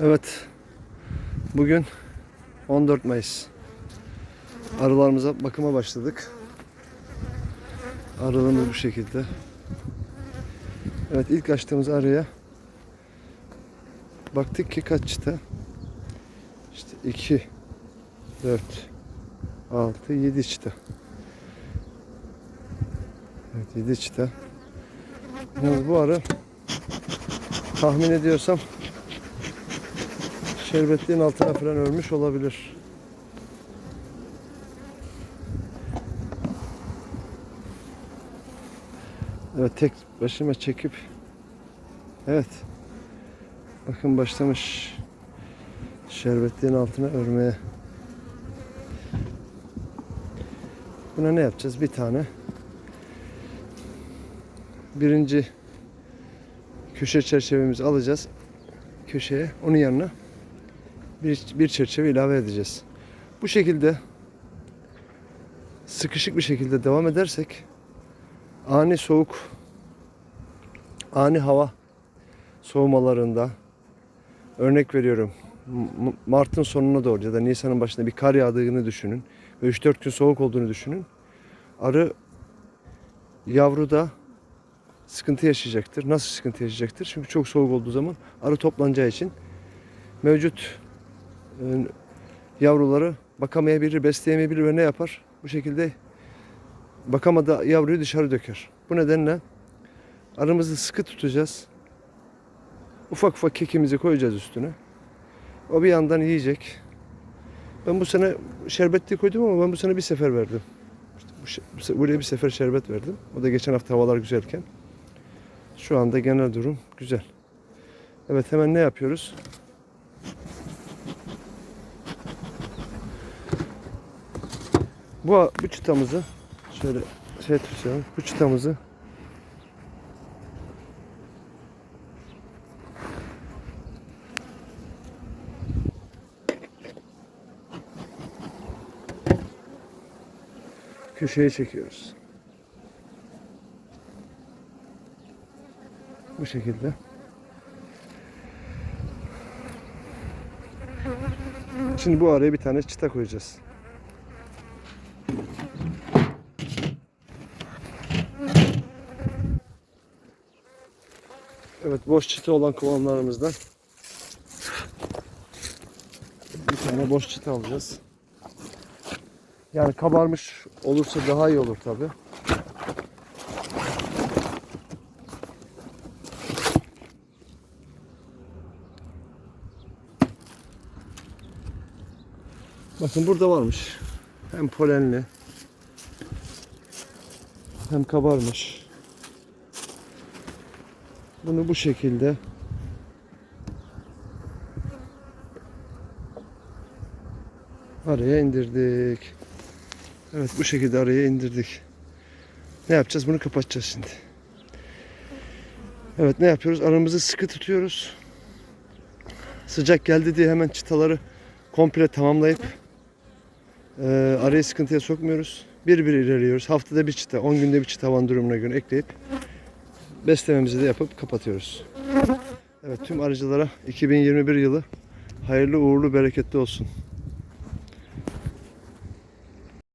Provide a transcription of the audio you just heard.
Evet. Bugün 14 Mayıs. Arılarımıza bakıma başladık. Arılarımız bu şekilde. Evet ilk açtığımız arıya baktık ki kaç çıta? İşte 2 4 6 7 çıta. Evet 7 çıta. Yalnız bu arı tahmin ediyorsam şerbetliğin altına falan ölmüş olabilir. Evet tek başıma çekip evet bakın başlamış şerbetliğin altına örmeye. Buna ne yapacağız? Bir tane birinci köşe çerçevemizi alacağız köşeye onun yanına bir, bir çerçeve ilave edeceğiz. Bu şekilde sıkışık bir şekilde devam edersek ani soğuk ani hava soğumalarında örnek veriyorum Mart'ın sonuna doğru ya da Nisan'ın başında bir kar yağdığını düşünün ve 3-4 gün soğuk olduğunu düşünün. Arı yavruda sıkıntı yaşayacaktır. Nasıl sıkıntı yaşayacaktır? Çünkü çok soğuk olduğu zaman arı toplanacağı için mevcut yavruları bakamayabilir, besleyemeyebilir ve ne yapar? Bu şekilde bakamadığı yavruyu dışarı döker. Bu nedenle arımızı sıkı tutacağız. Ufak ufak kekimizi koyacağız üstüne. O bir yandan yiyecek. Ben bu sene şerbetli koydum ama ben bu sene bir sefer verdim. İşte bu buraya bir sefer şerbet verdim. O da geçen hafta havalar güzelken. Şu anda genel durum güzel. Evet hemen ne yapıyoruz? Bu, bu çıtamızı şöyle şey tutalım. Bu çıtamızı köşeye çekiyoruz. Bu şekilde. Şimdi bu araya bir tane çıta koyacağız. Evet boş çıta olan kovanlarımızdan bir tane boş çıta alacağız. Yani kabarmış olursa daha iyi olur tabi. Bakın burada varmış. Hem polenli hem kabarmış. Bunu bu şekilde araya indirdik. Evet bu şekilde araya indirdik. Ne yapacağız? Bunu kapatacağız şimdi. Evet ne yapıyoruz? Aramızı sıkı tutuyoruz. Sıcak geldi diye hemen çıtaları komple tamamlayıp e, arayı sıkıntıya sokmuyoruz. Bir bir ilerliyoruz. Haftada bir çıta, 10 günde bir çıta havanın durumuna göre ekleyip beslememizi de yapıp kapatıyoruz. Evet tüm arıcılara 2021 yılı hayırlı uğurlu bereketli olsun.